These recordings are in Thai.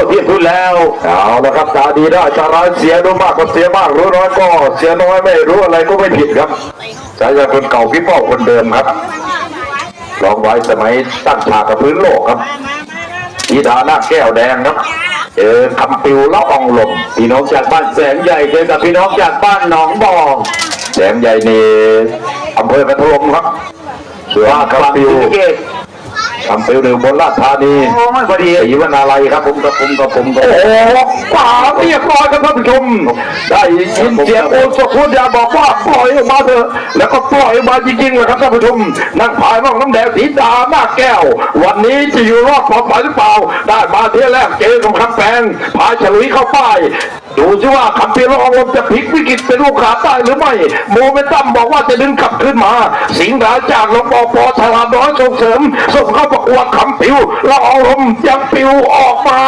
าที่สุดแล้วเอาละครับตาดีได้ตาร้ายเสียรู้มากก็เสียมากรู้น้อยก็เสียน้อยไม่รู้อะไรก็ไม่ผิดครับสายยาคนเก่าพี่ป้อคนเดิมครับลองไว้สมัยตั้งฉากกับพื้นโลกครับธีดาหน้าแก้วแดงครับเจอคำปิวละอองลมพี่น้องจากบ้านแสนใหญ่เจอกับพี่น้องจากบ้านหนองบองแสงใหญ่นี่อำเภอกระทรวงครับส่วนว่าคคำรับปิพี่ว เกศคำปิวหนึ่งบนราชธานีโอ้ยพอดีศรีวนาลัยครับผมกับผมกับผมกับโอ้โหขวาเรียบร้อยครับท่านผู้ชม ได้ยินเสียงโอสพูดยาบอกว่าปล่อยออกมาเถอะ แล้วก็ปล่อยออกมาจริงๆเลยครับท่านผู้ชมนักพายน้องน้ำแดงสีดาหน้าแก้ว วันนี้จะอยู่รอดปลอดภัยหรือเปล่า ได้มาเที่ยวแรกเจอกับคำแพงพายฉลุยเข้าป้ายดูสิว่าคำเพียรองลมจะพลิกวิกฤตเป็นลูกขาได้หรือไม่ โมเมนตัมบอกว่าจะดึงกลับขึ้นมา สิงห์ราจากลงปอปอฉลาดน้อยส่งเสริมส่งเข้าประกวดคำปิวละอองลมยังปิวออกมา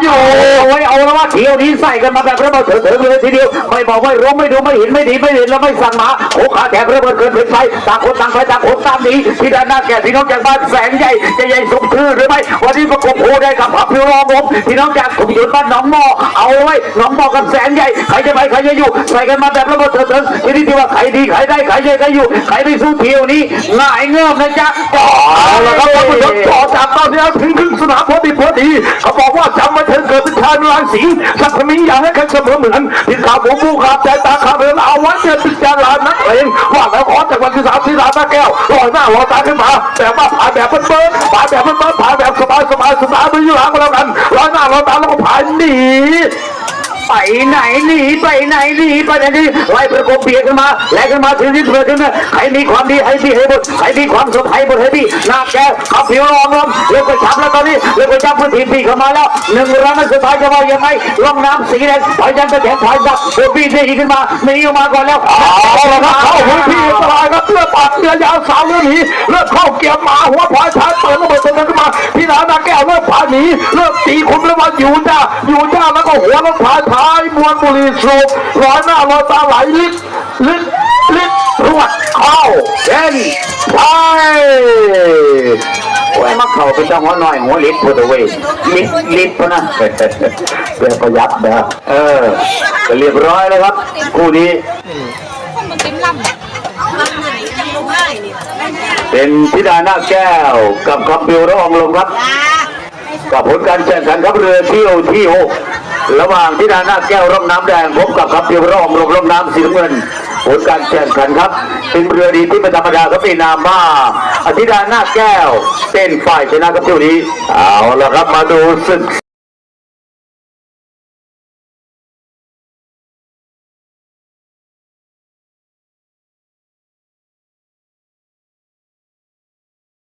อยู่เอาไว้เอาแล้วว่าเที่ยวนี้ใส่กันมาแบบระเบิดเถิดเถิดเลยทีเดียวไม่บอกไม่รู้ไม่ดูไม่เห็นไม่ดีไม่เห็นแล้วไม่สั่งมาโอ้ขาแถบระเบิดเกินเป็นไฟต่างคนต่างไปต่างคนต่างหนีที่ด้านหน้าแก่พี่น้องจากบ้านแสงใหญ่จะใหญ่สมชื่อหรือไม่วันนี้ประกบโพได้กับพระพิวรองผมพี่น้องจากผมอยู่บ้านหนองหม้อเอาไว้หนองหม้อกับแสงใหญ่ใครจะไปใครจะอยู่ใส่กันมาแบบระเบิดเถิดเถิดทีนี้ที่ว่าใครดีใครได้ใครใหญ่ใครอยู่ใครไม่สู้เที่ยวนี้ง่ายเงื่อมนะจ๊ะเอาละครับท่านผู้ชมต่อจากตอนนี้ถึงครึ่งสนามพอดีพอดี เขาบอกว่าจำมาเถิดเกิดเป็นชายมีราศีสักมิงอย่างให้กันเสมอเหมือนที่ข่าวผมผู้ขาวใจตาขาเดินเอาไว้เจอติดจารานักเลงว่าแล้วขอจากวันที่สามที่สามตาแก้วลอยหน้าลอยตาขึ้นมาแต่ว่าผ่านแบบเบิ้ลผ่านแบบเบิ้ลผ่านแบบสบายสบายสบายไปอยู่หลังแล้วกันลอยหน้าลอยตาแล้วก็ผ่านหนี ไปไหนหนีไปไหนหนีไปไหนนีไล่ประกบเบียดกันมาแลกกันมาถึงที่เถิดขึ้นมาใครมีความดีให้ดีให้หมดใครมีความสุขให้หมดให้ดีหน้าแกขับผิวรองลมเรียกว่าจับแล้วตอนนี้เรียกว่าจับพื้นที่ปีเข้ามาแล้วหนึ่งรันสุดท้ายจะว่ายังไงล่องน้ำสีแดงถอยยันไปแขนถอยดับโบบี้เด้ขึ้นมาหนีออกมาก่อนแล้วเอาละครับเข้าพื้นที่อันตรายครับเลือดปากเลือดยาวสาวเลือดหนีเลือดเข้าเกียร์หมาหัวพายชายเปิดระ พาหนีเลือดตีคุมแล้วมาอยู่จ้าอยู่จ้าแล้วก็หัวรถพายท้ายมวลบุรีสูบร้อยหน้าร้อยตาไหลลิดลิดลิดรวดเข้าเด่นไปโอ้ยมักเข่าเป็นเจ้าหัวหน่อยหัวลิดพุทธเวทลิดลิดพนะเพื่อประยัดนะเออเรียบร้อยแล้วครับคู่นี้เป็นลำลำไหนจังลงได้นี่เป็นธิดาหน้าแก้วกับคำปิวระองลงครับ กับผลการแข่งขันครับเรือเที่ยวที่หกระหว่างทิดาหน้าแก้วร่องน้ำแดงพบกับครับเดียวร่องลมร่องน้ำสีน้ำเงิน ผลการแข่งขันครับ เป็นเรือดีที่ไม่ธรรมดาครับเป็นนามว่าอธิดาหน้าแก้วเป็นฝ่ายชนะครับเที่ยวนี้เอาละครับมาดูศึก